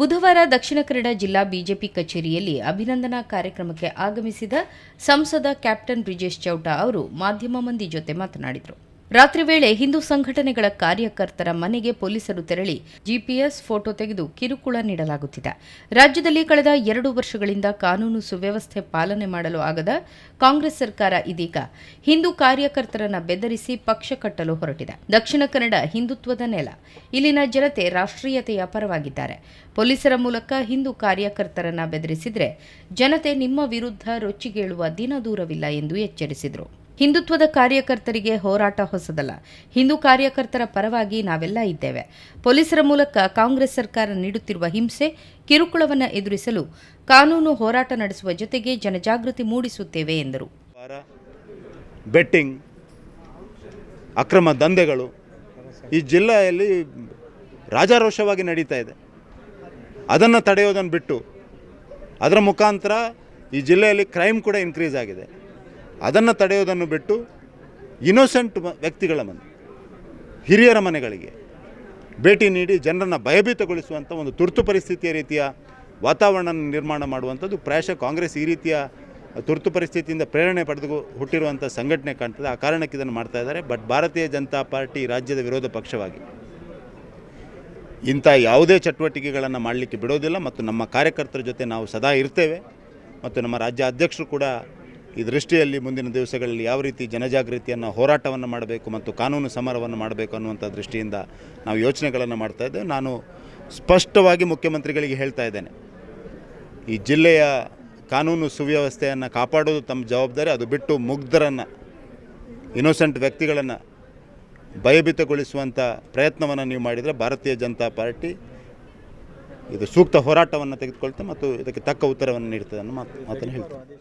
ಬುಧವಾರ ದಕ್ಷಿಣ ಕನ್ನಡ ಜಿಲ್ಲಾ ಬಿಜೆಪಿ ಕಚೇರಿಯಲ್ಲಿ ಅಭಿನಂದನಾ ಕಾರ್ಯಕ್ರಮಕ್ಕೆ ಆಗಮಿಸಿದ ಸಂಸದ ಕ್ಯಾಪ್ಟನ್ ಬ್ರಿಜೇಶ್ ಚೌಟ ಅವರು ಮಾಧ್ಯಮ ಮಂದಿ ಜೊತೆ ಮಾತನಾಡಿದರು. ರಾತ್ರಿ ವೇಳೆ ಹಿಂದೂ ಸಂಘಟನೆಗಳ ಕಾರ್ಯಕರ್ತರ ಮನೆಗೆ ಪೊಲೀಸರು ತೆರಳಿ ಜಿಪಿಎಸ್ ಫೋಟೋ ತೆಗೆದು ಕಿರುಕುಳ ನೀಡಲಾಗುತ್ತಿದೆ. ರಾಜ್ಯದಲ್ಲಿ ಕಳೆದ ಎರಡು ವರ್ಷಗಳಿಂದ ಕಾನೂನು ಸುವ್ಯವಸ್ಥೆ ಪಾಲನೆ ಮಾಡಲು ಆಗದ ಕಾಂಗ್ರೆಸ್ ಸರ್ಕಾರ ಇದೀಗ ಹಿಂದೂ ಕಾರ್ಯಕರ್ತರನ್ನ ಬೆದರಿಸಿ ಪಕ್ಷ ಕಟ್ಟಲು ಹೊರಟಿದೆ. ದಕ್ಷಿಣ ಕನ್ನಡ ಹಿಂದುತ್ವದ ನೆಲ. ಇಲ್ಲಿನ ಜನತೆ ರಾಷ್ಟ್ರೀಯತೆಯ ಪರವಾಗಿದ್ದಾರೆ. ಪೊಲೀಸರ ಮೂಲಕ ಹಿಂದೂ ಕಾರ್ಯಕರ್ತರನ್ನ ಬೆದರಿಸಿದ್ರೆ ಜನತೆ ನಿಮ್ಮ ವಿರುದ್ಧ ರೊಚ್ಚಿಗೇಳುವ ದಿನ ದೂರವಿಲ್ಲ ಎಂದು ಎಚ್ಚರಿಸಿದರು. ಹಿಂದುತ್ವದ ಕಾರ್ಯಕರ್ತರಿಗೆ ಹೋರಾಟ ಹೊಸದಲ್ಲ. ಹಿಂದೂ ಕಾರ್ಯಕರ್ತರ ಪರವಾಗಿ ನಾವೆಲ್ಲ ಇದ್ದೇವೆ. ಪೊಲೀಸರ ಮೂಲಕ ಕಾಂಗ್ರೆಸ್ ಸರ್ಕಾರ ನೀಡುತ್ತಿರುವ ಹಿಂಸೆ, ಕಿರುಕುಳವನ್ನು ಎದುರಿಸಲು ಕಾನೂನು ಹೋರಾಟ ನಡೆಸುವ ಜೊತೆಗೆ ಜನಜಾಗೃತಿ ಮೂಡಿಸುತ್ತೇವೆ ಎಂದರು. ಬೆಟ್ಟಿಂಗ್, ಅಕ್ರಮ ದಂಧೆಗಳು ಈ ಜಿಲ್ಲೆಯಲ್ಲಿ ರಾಜಾರೋಷವಾಗಿ ನಡೀತಾ ಇದೆ. ಅದನ್ನು ತಡೆಯೋದನ್ನು ಬಿಟ್ಟು ಅದರ ಮುಖಾಂತರ ಈ ಜಿಲ್ಲೆಯಲ್ಲಿ ಕ್ರೈಮ್ ಕೂಡ ಇನ್ಕ್ರೀಸ್ ಆಗಿದೆ. ಅದನ್ನು ತಡೆಯೋದನ್ನು ಬಿಟ್ಟು ಇನ್ನೋಸೆಂಟ್ ವ್ಯಕ್ತಿಗಳ ಮನೆ, ಹಿರಿಯರ ಮನೆಗಳಿಗೆ ಭೇಟಿ ನೀಡಿ ಜನರನ್ನು ಭಯಭೀತಗೊಳಿಸುವಂಥ ಒಂದು ತುರ್ತು ಪರಿಸ್ಥಿತಿಯ ರೀತಿಯ ವಾತಾವರಣ ನಿರ್ಮಾಣ ಮಾಡುವಂಥದ್ದು ಪ್ರಾಯಶಃ ಕಾಂಗ್ರೆಸ್ ಈ ರೀತಿಯ ತುರ್ತು ಪರಿಸ್ಥಿತಿಯಿಂದ ಪ್ರೇರಣೆ ಪಡೆದು ಹುಟ್ಟಿರುವಂಥ ಸಂಘಟನೆ ಕಾಣ್ತದೆ. ಆ ಕಾರಣಕ್ಕೆ ಇದನ್ನು ಮಾಡ್ತಾ ಇದ್ದಾರೆ. ಬಟ್ ಭಾರತೀಯ ಜನತಾ ಪಾರ್ಟಿ ರಾಜ್ಯದ ವಿರೋಧ ಪಕ್ಷವಾಗಿ ಇಂಥ ಯಾವುದೇ ಚಟುವಟಿಕೆಗಳನ್ನು ಮಾಡಲಿಕ್ಕೆ ಬಿಡೋದಿಲ್ಲ. ಮತ್ತು ನಮ್ಮ ಕಾರ್ಯಕರ್ತರ ಜೊತೆ ನಾವು ಸದಾ ಇರ್ತೇವೆ. ಮತ್ತು ನಮ್ಮ ರಾಜ್ಯ ಅಧ್ಯಕ್ಷರು ಕೂಡ ಈ ದೃಷ್ಟಿಯಲ್ಲಿ ಮುಂದಿನ ದಿವಸಗಳಲ್ಲಿ ಯಾವ ರೀತಿ ಜನಜಾಗೃತಿಯನ್ನು ಹೋರಾಟವನ್ನು ಮಾಡಬೇಕು ಮತ್ತು ಕಾನೂನು ಸಮರವನ್ನು ಮಾಡಬೇಕು ಅನ್ನುವಂಥ ದೃಷ್ಟಿಯಿಂದ ನಾವು ಯೋಚನೆಗಳನ್ನು ಮಾಡ್ತಾ ಇದ್ದೇವೆ. ನಾನು ಸ್ಪಷ್ಟವಾಗಿ ಮುಖ್ಯಮಂತ್ರಿಗಳಿಗೆ ಹೇಳ್ತಾ ಇದ್ದೇನೆ. ಈ ಜಿಲ್ಲೆಯ ಕಾನೂನು ಸುವ್ಯವಸ್ಥೆಯನ್ನು ಕಾಪಾಡೋದು ತಮ್ಮ ಜವಾಬ್ದಾರಿ, ಅದು ಬಿಟ್ಟು ಮುಗ್ಧರನ್ನು ಇನೋಸೆಂಟ್ ವ್ಯಕ್ತಿಗಳನ್ನು ಭಯಭೀತಗೊಳಿಸುವಂಥ ಪ್ರಯತ್ನವನ್ನು ನೀವು ಮಾಡಿದರೆ ಭಾರತೀಯ ಜನತಾ ಪಾರ್ಟಿ ಇದು ಸೂಕ್ತ ಹೋರಾಟವನ್ನು ತೆಗೆದುಕೊಳ್ತೆ ಮತ್ತು ಇದಕ್ಕೆ ತಕ್ಕ ಉತ್ತರವನ್ನು ನೀಡ್ತದೆ ಅನ್ನೋ ಮಾತು ಮಾತನ್ನು ಹೇಳ್ತೇನೆ.